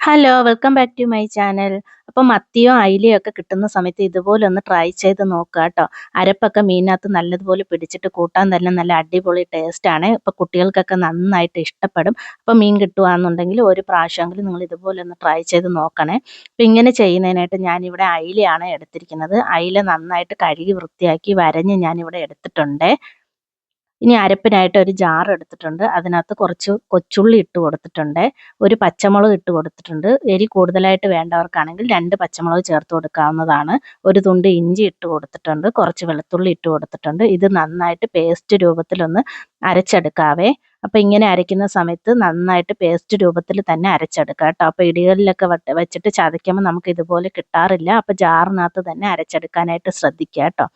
Hello welcome back to my channel അപ്പോൾ മത്തിയോ അയിലയോ ഒക്കെ കിട്ടുന്ന സമയത്ത് ഇതുപോലെ ഒന്ന് ട്രൈ ചെയ്ത് നോക്കുക കേട്ടോ അരപ്പൊക്കെ മീനകത്ത് നല്ലതുപോലെ പിടിച്ചിട്ട് കൂട്ടാൻ തന്നെ നല്ല അടിപൊളി ടേസ്റ്റാണ് ഇപ്പോൾ കുട്ടികൾക്കൊക്കെ നന്നായിട്ട് ഇഷ്ടപ്പെടും. അപ്പോൾ മീൻ കിട്ടുകയാണെന്നുണ്ടെങ്കിൽ ഒരു പ്രാവശ്യമെങ്കിലും നിങ്ങൾ ഇതുപോലെ ഒന്ന് ട്രൈ ചെയ്ത് നോക്കണേ. അപ്പോൾ ഇങ്ങനെ ചെയ്യുന്നതിനായിട്ട് ഞാനിവിടെ അയിലയാണ് എടുത്തിരിക്കുന്നത്. അയില നന്നായിട്ട് കഴുകി വൃത്തിയാക്കി വരഞ്ഞ് ഞാനിവിടെ എടുത്തിട്ടുണ്ട്. ഇനി അരപ്പിനായിട്ട് ഒരു ജാർ എടുത്തിട്ടുണ്ട്. അതിനകത്ത് കുറച്ച് കൊച്ചുള്ളി ഇട്ട് കൊടുത്തിട്ടുണ്ട്. ഒരു പച്ചമുളക് ഇട്ട് കൊടുത്തിട്ടുണ്ട്. എരി കൂടുതലായിട്ട് വേണ്ടവർക്കാണെങ്കിൽ രണ്ട് പച്ചമുളക് ചേർത്ത് കൊടുക്കാവുന്നതാണ്. ഒരു തുണ്ട് ഇഞ്ചി ഇട്ട് കൊടുത്തിട്ടുണ്ട്. കുറച്ച് വെളുത്തുള്ളി ഇട്ട് കൊടുത്തിട്ടുണ്ട്. ഇത് നന്നായിട്ട് പേസ്റ്റ് രൂപത്തിലൊന്ന് അരച്ചെടുക്കാവേ. അപ്പോൾ ഇങ്ങനെ അരയ്ക്കുന്ന സമയത്ത് നന്നായിട്ട് പേസ്റ്റ് രൂപത്തിൽ തന്നെ അരച്ചെടുക്കുക കേട്ടോ. അപ്പോൾ ഇടികളിലൊക്കെ വെച്ചിട്ട് ചതയ്ക്കുമ്പോൾ നമുക്ക് ഇതുപോലെ കിട്ടാറില്ല. അപ്പോൾ ജാറിനകത്ത് തന്നെ അരച്ചെടുക്കാനായിട്ട് ശ്രദ്ധിക്കുക കേട്ടോ.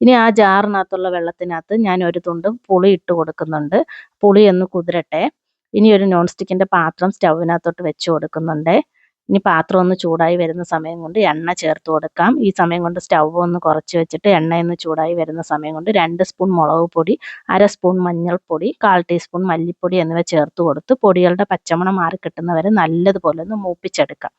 ഇനി ആ ജാറിനകത്തുള്ള വെള്ളത്തിനകത്ത് ഞാൻ ഒരു തുണ്ട് പുളി ഇട്ട് കൊടുക്കുന്നുണ്ട്. പുളി ഒന്ന് കുതിരട്ടെ. ഇനി ഒരു നോൺ സ്റ്റിക്കിന്റെ പാത്രം സ്റ്റൗവിനകത്തോട്ട് വെച്ച് കൊടുക്കുന്നുണ്ട്. ഇനി പാത്രം ഒന്ന് ചൂടായി വരുന്ന സമയം കൊണ്ട് എണ്ണ ചേർത്ത് കൊടുക്കാം. ഈ സമയം കൊണ്ട് സ്റ്റൗ ഒന്ന് കുറച്ച് വെച്ചിട്ട് എണ്ണയൊന്ന് ചൂടായി വരുന്ന സമയം കൊണ്ട് രണ്ട് സ്പൂൺ മുളക് പൊടി അര സ്പൂൺ മഞ്ഞൾപ്പൊടി കാൽ ടീസ്പൂൺ മല്ലിപ്പൊടി എന്നിവ ചേർത്ത് കൊടുത്ത് പൊടികളുടെ പച്ചമണം മാറി കിട്ടുന്നവരെ നല്ലതുപോലെ ഒന്ന് മൂപ്പിച്ചെടുക്കാം.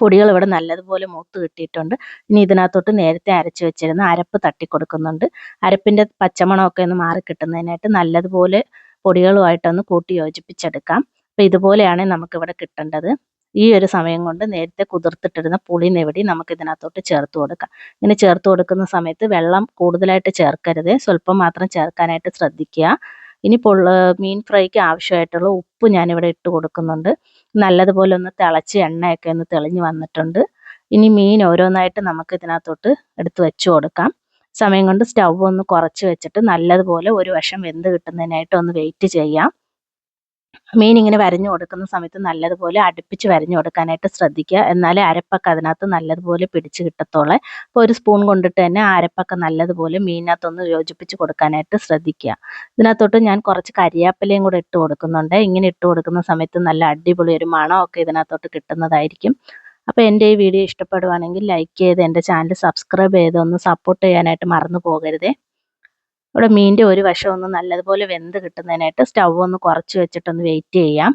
പൊടികൾ ഇവിടെ നല്ലതുപോലെ മൂത്ത് കിട്ടിയിട്ടുണ്ട്. ഇനി ഇതിനകത്തോട്ട് നേരത്തെ അരച്ച് വെച്ചിരുന്ന അരപ്പ് തട്ടി കൊടുക്കുന്നുണ്ട് അരപ്പിന്റെ പച്ചമണമൊക്കെ ഒന്ന് മാറി കിട്ടുന്നതിനായിട്ട് നല്ലതുപോലെ പൊടികളുമായിട്ടൊന്ന് കൂട്ടി യോജിപ്പിച്ചെടുക്കാം. അപ്പോൾ ഇതുപോലെയാണ് നമുക്കിവിടെ കിട്ടേണ്ടത്. ഈ ഒരു സമയം കൊണ്ട് നേരത്തെ കുതിർത്തിട്ടിരുന്ന പുളി നെവിടി നമുക്ക് ഇതിനകത്തോട്ട് ചേർത്ത് കൊടുക്കാം. ഇങ്ങനെ ചേർത്ത് കൊടുക്കുന്ന സമയത്ത് വെള്ളം കൂടുതലായിട്ട് ചേർക്കരുത്. സ്വല്പം മാത്രം ചേർക്കാനായിട്ട് ശ്രദ്ധിക്കുക. ഇനി പൊള്ള മീൻ ഫ്രൈക്ക് ആവശ്യമായിട്ടുള്ള ഉപ്പ് ഞാനിവിടെ ഇട്ട് കൊടുക്കുന്നുണ്ട്. നല്ലതുപോലെ ഒന്ന് തിളച്ച് എണ്ണയൊക്കെ ഒന്ന് തെളിഞ്ഞ് വന്നിട്ടുണ്ട്. ഇനി മീൻ ഓരോന്നായിട്ട് നമുക്ക് ഇതിനകത്തോട്ട് എടുത്ത് വെച്ച് കൊടുക്കാം. സമയം കൊണ്ട് സ്റ്റൗ ഒന്ന് കുറച്ച് വെച്ചിട്ട് നല്ലതുപോലെ ഒരു വശം വെന്ത് കിട്ടുന്നതിനായിട്ട് ഒന്ന് വെയിറ്റ് ചെയ്യാം. മീൻ ഇങ്ങനെ വരഞ്ഞു കൊടുക്കുന്ന സമയത്ത് നല്ലതുപോലെ അടുപ്പിച്ച് വരഞ്ഞു കൊടുക്കാനായിട്ട് ശ്രദ്ധിക്കുക. എന്നാലേ അരപ്പൊക്കെ അതിനകത്ത് നല്ലതുപോലെ പിടിച്ച് കിട്ടത്തോളെ. അപ്പോൾ ഒരു സ്പൂൺ കൊണ്ടിട്ട് തന്നെ അരപ്പൊക്കെ നല്ലതുപോലെ മീനിനകത്തൊന്ന് യോജിപ്പിച്ച് കൊടുക്കാനായിട്ട് ശ്രദ്ധിക്കുക. ഇതിനകത്തോട്ട് ഞാൻ കുറച്ച് കരിയാപ്പിലയും കൂടെ ഇട്ട് കൊടുക്കുന്നുണ്ട്. ഇങ്ങനെ ഇട്ട് കൊടുക്കുന്ന സമയത്ത് നല്ല അടിപൊളി ഒരു മണമൊക്കെ ഇതിനകത്തോട്ട് കിട്ടുന്നതായിരിക്കും. അപ്പോൾ എന്റെ ഈ വീഡിയോ ഇഷ്ടപ്പെടുവാണെങ്കിൽ ലൈക്ക് ചെയ്ത് എന്റെ ചാനൽ സബ്സ്ക്രൈബ് ചെയ്ത് ഒന്ന് സപ്പോർട്ട് ചെയ്യാനായിട്ട് മറന്നു പോകരുതേ. ഇവിടെ മീനിന്റെ ഒരു വശം ഒന്ന് നല്ലതുപോലെ വെന്ത് കിട്ടുന്നതിനായിട്ട് സ്റ്റൗ ഒന്ന് കുറച്ച് വെച്ചിട്ടൊന്ന് വെയിറ്റ് ചെയ്യാം.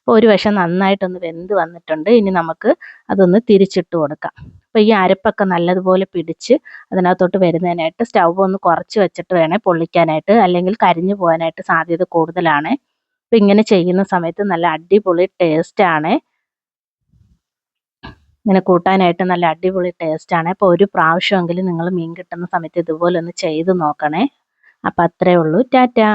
അപ്പോൾ ഒരു വശം നന്നായിട്ടൊന്ന് വെന്ത് വന്നിട്ടുണ്ട്. ഇനി നമുക്ക് അതൊന്ന് തിരിച്ചിട്ട് കൊടുക്കാം. അപ്പോൾ ഈ അരപ്പൊക്കെ നല്ലതുപോലെ പിടിച്ച് അതിനകത്തോട്ട് വരുന്നതിനായിട്ട് സ്റ്റൗ ഒന്ന് കുറച്ച് വെച്ചിട്ട് വേണേൽ പൊള്ളിക്കാനായിട്ട് അല്ലെങ്കിൽ കരിഞ്ഞു പോകാനായിട്ട് സാധ്യത കൂടുതലാണ്. അപ്പം ഇങ്ങനെ ചെയ്യുന്ന സമയത്ത് നല്ല അടിപൊളി ടേസ്റ്റാണ് ഇങ്ങനെ കൂട്ടാനായിട്ട് നല്ല അടിപൊളി ടേസ്റ്റാണ് അപ്പോൾ ഒരു പ്രാവശ്യമെങ്കിലും നിങ്ങൾ മീൻ കിട്ടുന്ന സമയത്ത് ഇതുപോലെ ഒന്ന് ചെയ്ത് നോക്കണേ. അപ്പം അത്രയേ ഉള്ളൂ. ടാറ്റാ.